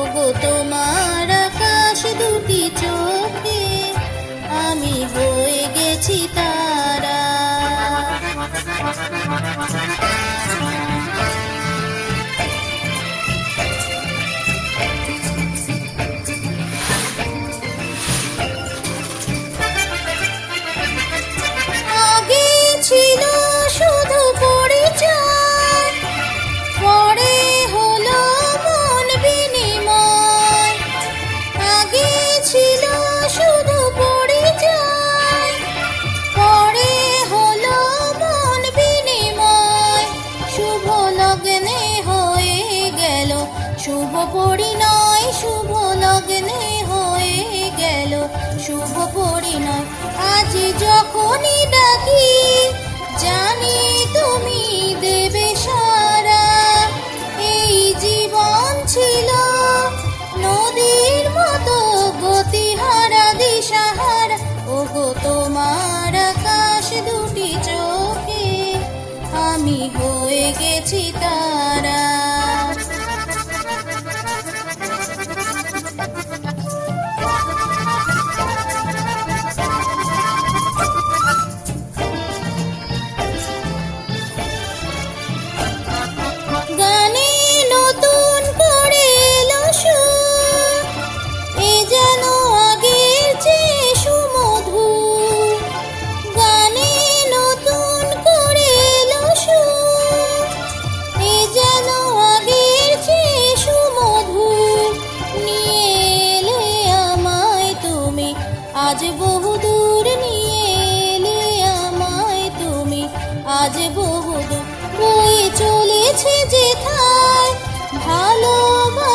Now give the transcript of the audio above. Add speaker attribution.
Speaker 1: দিশাহারা ওগো তোমার পরিণয়, শুভ লগ্নে হয়ে গেল। শুভ পরিণয়, আজ যখনই ডাকি, জানি তুমি দেবে সারা। এই জীবন ছিল নদীর মতো গতিহারা, দিশাহারা। ওগো, তোমার আকাশ দুটি চোখে, আমি হয়ে গেছি তারা